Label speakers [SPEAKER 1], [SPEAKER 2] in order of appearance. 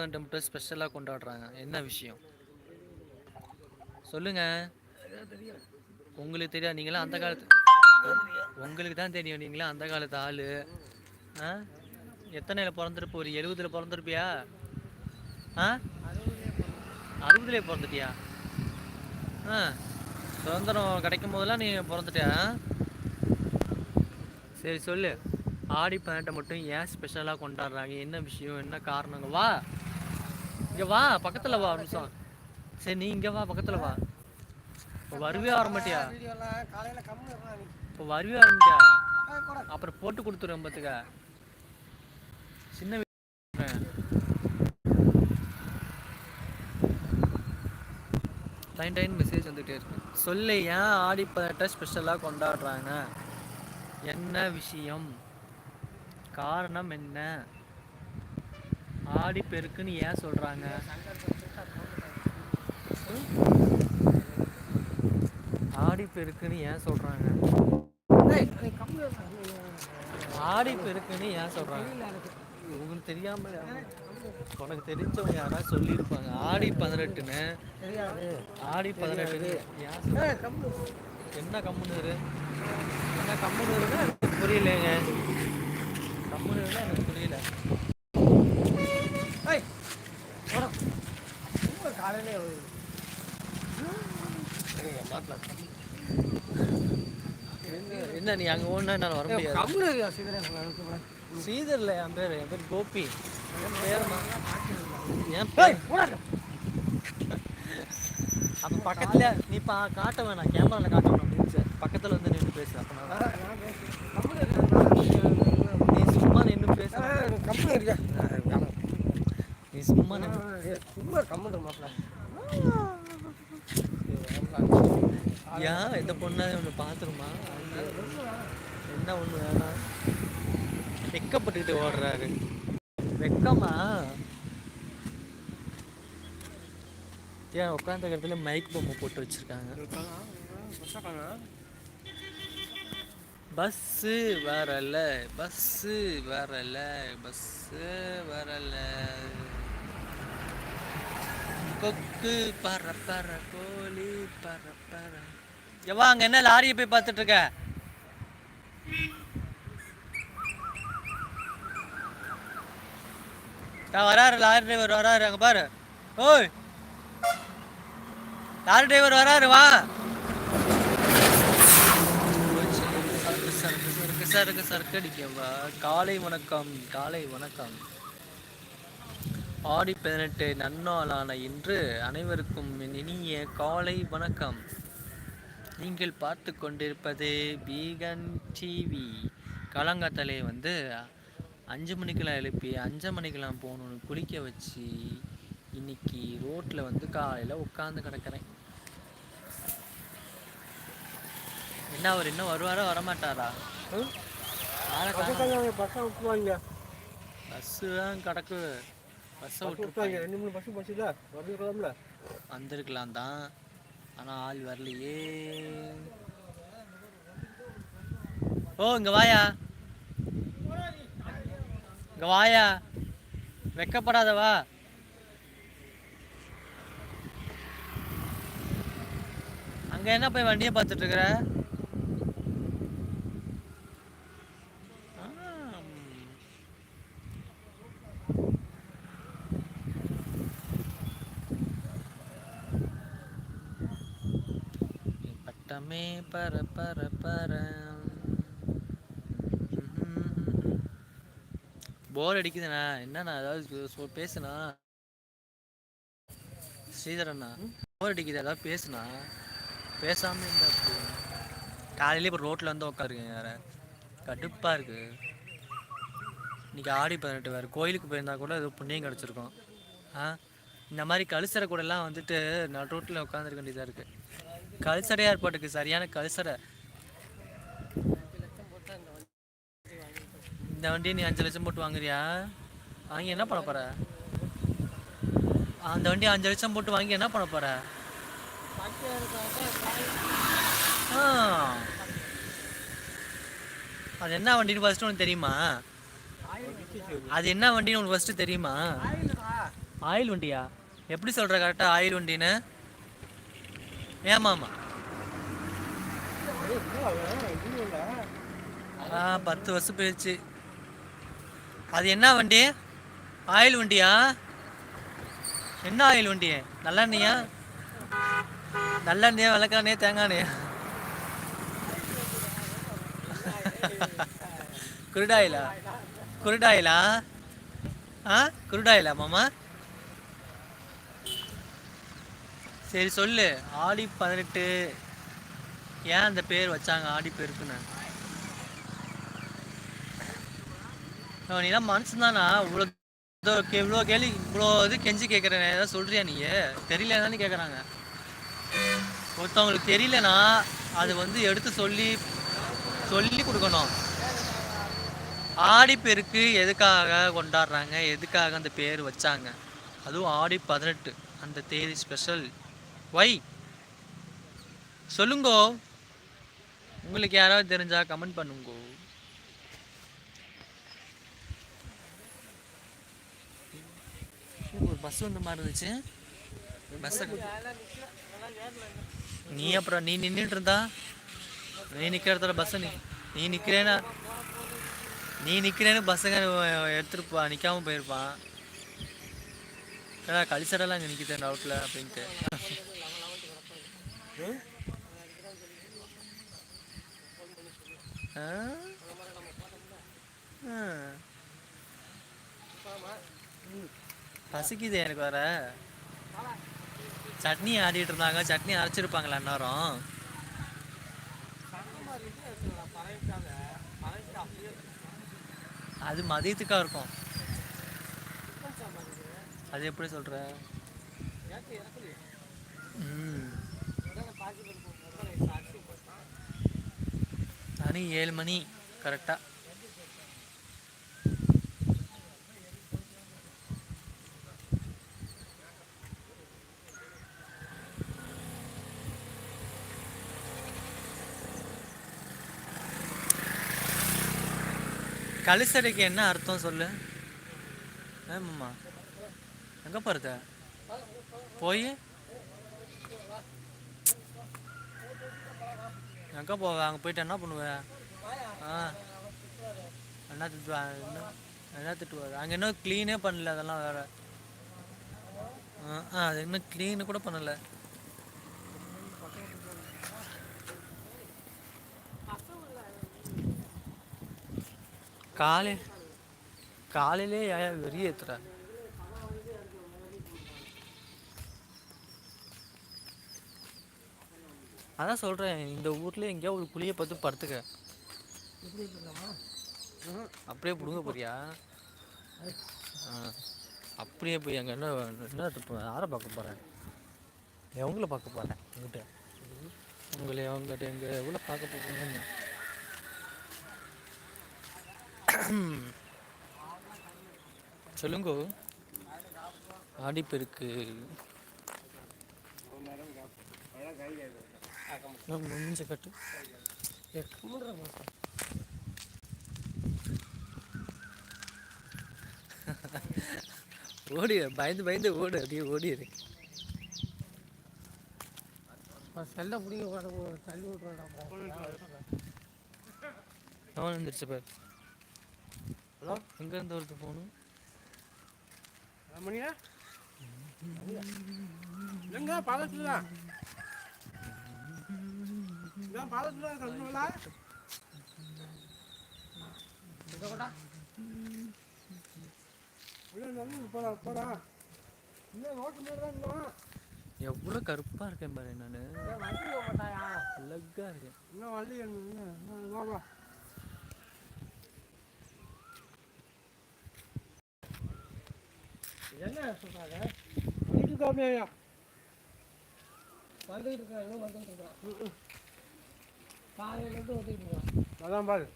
[SPEAKER 1] Temple ஸ்பெஷலாக கொண்டாடுறாங்க. என்ன விஷயம்? சொல்லுங்க. உங்களுக்கு தெரியாது நீங்களாம் அந்த காலத்து உங்களுக்கு தான் தெரியும் நீங்களாம் அந்த காலத்து ஆள். ஆ? எத்தனையில் பிறந்திருப்ப? ஒரு எழுபதில் பிறந்திருப்பியா? ஆ? அறுபதுலேயே பிறந்துட்டியா? ஆ. சுதந்திரம் கிடைக்கும் போதெல்லாம் நீ பிறந்துட்டியா? சரி சொல்லு. ஆடி பதினெட்டை மட்டும் ஏன் ஸ்பெஷலாக கொண்டாடுறாங்க? என்ன விஷயம்? என்ன காரணங்க? வா. இங்கே வா பக்கத்தில் வா நிமிஷம். சரி நீ இங்கே வா பக்கத்தில் வா. இப்போ வருவே வர மாட்டியா? இப்போ வருவே வர மாட்டியா? அப்புறம் போட்டு கொடுத்துருவேன் பார்த்துக்க சின்ன டைம் டைம் மெசேஜ் வந்துகிட்டே இருக்கு. சொல்லு ஏன் ஆடி பதினெட்டை ஸ்பெஷலாக கொண்டாடுறாங்க? என்ன விஷயம்? காரணம் என்ன? ஆடி பெருக்குன்னு ஏன் சொல்கிறாங்க ஆடி பெருக்குன்னு ஏன் சொல்கிறாங்க ஆடி பெருக்குன்னு ஏன் சொல்கிறாங்க உங்களுக்கு தெரியாமல் உனக்கு தெரிஞ்சவங்க யாராவது சொல்லியிருப்பாங்க? ஆடி பதினெட்டுன்னு. ஆடி பதினெட்டுன்னு ஏன் என்ன கம்முன்னு என்ன கம்முன்னு எனக்கு புரியலைங்க. கம்முன்னு எனக்கு புரியல. என்ன- என்ன நீ அங்க ஓடுனா நான் வர முடியாது. ஸ்ரீதர்ல என் பேர் என் பேர் கோபி. என் பேர் அப்ப பக்கத்துல நீ பா காட்ட வேணாம். கேமரால காட்ட வேணாம் please. பக்கத்துல வந்து நின்று பேசு அப்ப நீ சும்மா நின்று பேச. நீ சும்மா நின்று ஏன் இந்த பொண்ணாவது ஒன்று பார்த்துருமா என்ன ஒன்று வேணாம்? வெக்கப்பட்டுக்கிட்டு ஓடுறாரு. வெக்கமா? ஏன் உட்காந்த இடத்துல மைக் பொம்மை போட்டு வச்சிருக்காங்க. பஸ்ஸு வரல பஸ்ஸு வரல பஸ்ஸு வரல. கொக்கு பற பற கோழி பற பற எவா அங்க என்ன லாரியை போய் பார்த்துட்டு இருக்க வராரு லாரி டிரைவர் வராரு அங்க பாரு ஓய் லாரி டிரைவர் வராரு வா சரக்கு சரக்கு சருக்கு அடிக்கவா காலை வணக்கம் காலை வணக்கம் ஆடி பதினெட்டு நன்னாளான இன்று அனைவருக்கும் இனிய காலை வணக்கம். நீங்கள் பார்த்து கொண்டிருப்பது பீகன் டிவி காலங்காத்தாலே வந்து அஞ்சு மணிக்கெல்லாம் எழுப்பி அஞ்சு மணிக்கெல்லாம் போகணுன்னு குளிக்க வச்சு இன்னைக்கு ரோட்டில் வந்து காலையில் உட்காந்து கிடக்கிறேன். என்ன அவர் இன்னும் வருவாரா வரமாட்டாரா? பஸ்ஸு தான் கிடக்கு. பஸ்ஸை விட்டு வந்திருக்கலாம் தான் ஆனால் ஆள் வரலையே. ஓ இங்க வாயா. இங்க வாயா. வெக்கப்படாத வா. அங்க என்ன போய் வண்டியை பார்த்துட்டு பட்டமே பர பர பர. போர் அடிக்குதுண்ணா. என்னண்ணா ஏதாவது பேசுனா ஸ்ரீதரண்ணா போர் அடிக்குது ஏதாவது பேசுனா பேசாம இருந்தா அப்படி காலையிலே இப்போ ரோட்ல வந்து உட்காருங்க வேற. கடுப்பா இருக்கு. இன்னைக்கு ஆடி பதினெட்டு வேறு. கோயிலுக்கு போயிருந்தா கூட ஏதோ புண்ணியம் கிடச்சிருக்கும். ஆ? இந்த மாதிரி கழுசரை கூடலாம் வந்துட்டு நான் ரோட்டில் உட்காந்துருக்க வேண்டியதாக இருக்குது கல்சரையா ஏற்பாட்டுக்கு சரியான கல்சரை இந்த வண்டியை நீ அஞ்சு லட்சம் போட்டு வாங்குறியா? வாங்கி என்ன பண்ண போற? அந்த வண்டியை அஞ்சு லட்சம் போட்டு வாங்கி என்ன பண்ண போற? ஆ. அது என்ன வண்டின்னு ஃபர்ஸ்ட் உனக்கு தெரியுமா? அது என்ன வண்டின்னு உனக்கு ஃபர்ஸ்ட் தெரியுமா? ஆயில் வண்டியா? எப்படி சொல்கிற கரெக்டாக ஆயில் வண்டின்னு? ஏமாமா ஆ பத்து வருஷம் போயிடுச்சு. அது என்ன வண்டி? ஆயில் வண்டியா? என்ன ஆயில் வண்டி? நல்லெண்ணியா நல்லெண்ணியா விளக்காண்ணே தேங்காய்ண்ணியா குருடாயிலா? குருடாயிலா? ஆ குருடாயிலா மாமா? சரி சொல்லு. ஆடி பதினெட்டு. ஏன் அந்த பேர் வச்சாங்க ஆடி பேருக்குன்னு? அவன் நீலாம் மனசுதானா இவ்வளோ இவ்வளோ கேள்வி இவ்வளோ இது கெஞ்சி கேட்குறேன் ஏதாவது சொல்கிறியா நீ? தெரியல தானே கேட்குறாங்க ஒருத்தவங்களுக்கு தெரியலனா அது வந்து எடுத்து சொல்லி சொல்லி கொடுக்கணும். ஆடிப்பெருக்கு எதுக்காக கொண்டாடுறாங்க? எதுக்காக அந்த பேர் வச்சாங்க? அதுவும் ஆடி பதினெட்டு. அந்த தேதி ஸ்பெஷல் வை சொல்லுங்கோ. உங்களுக்கு யாராவது தெரிஞ்சா கமெண்ட் பண்ணுங்கோ. ஒரு பஸ் வந்த மாதிரி இருந்துச்சு. பஸ் நீ அப்புறம் நீ நின்றுட்டு இருந்தா? நீ நிற்கிற இடத்துல பஸ் நீ நீ நிற்கிறேன்னா நீ நிற்கிறேன்னு பஸ்ஸுங்க எடுத்துருப்பா நிற்காம போயிருப்பான். ஏன்னா கழிச்சடெல்லாம் அங்கே நிற்கிது டவுட்டில் அப்படின்ட்டு. பசிக்குது எனக்கு வர சட்னி ஆடிட்டு இருந்தாங்க. சட்னி அரைச்சிருப்பாங்களா அந்நேரம். அது மதியத்துக்கா இருக்கும். அது எப்படி சொல்ற? ம். மணி ஏழு மணி கரெக்டாக கலிசடைக்கு என்ன அர்த்தம் சொல்லு? ஏமாம்மா எங்கே போகிறத போய்? எங்கே போவ அங்கே போயிட்டு என்ன பண்ணுவேன் ஆ. என்ன திட்டுவா என்ன என்ன திட்டுவார் அங்கே இன்னும் க்ளீனே பண்ணல அதெல்லாம் வேற. ஆ ஆ, அது இன்னும் க்ளீனு கூட பண்ணல. காலை காலையிலே ஏன் வெறிய ஏத்துற. அதான் சொல்கிறேன் இந்த ஊரில் எங்கேயாவது ஒரு குழியை பார்த்து படுத்துக்க. அப்படியே பிடுங்க போறியா? அப்படியே போய் அங்கே என்ன என்ன யாரை பார்க்க போகிறேன் எவங்களை பார்க்க போகிறேன் உங்ககிட்ட உங்களை அவங்ககிட்ட எங்கள் எவ்வளோ பார்க்க போகிறேன்னு சொல்லுங்க. ஆடிப்பெருக்கு. ஓடி பயந்து பயந்து ஓடு அப்படியே ஓடிடு
[SPEAKER 2] செல்ல பிடிக்க தள்ளி விட்றா
[SPEAKER 1] அவன் வந்துருச்சு பாரு. ஹலோ? எங்கேருந்து ஒருத்தர் போகணும்?
[SPEAKER 2] மணியா? எங்க? பாலத்துல
[SPEAKER 1] எவ்வளோ கருப்பாக இருக்கேன் பாரு நான். அழகாக இருக்கேன்.
[SPEAKER 2] இன்னும் வண்டி இன்னும் வா வா. என்ன சொல்றாங்க? வந்துட்டு இருக்காமையா வந்துட்டு இருக்கான் இன்னும் வந்துட்டு இருக்கான் காலையிலேருந்து வந்துட்டு இருக்கான் அதான் பாரு.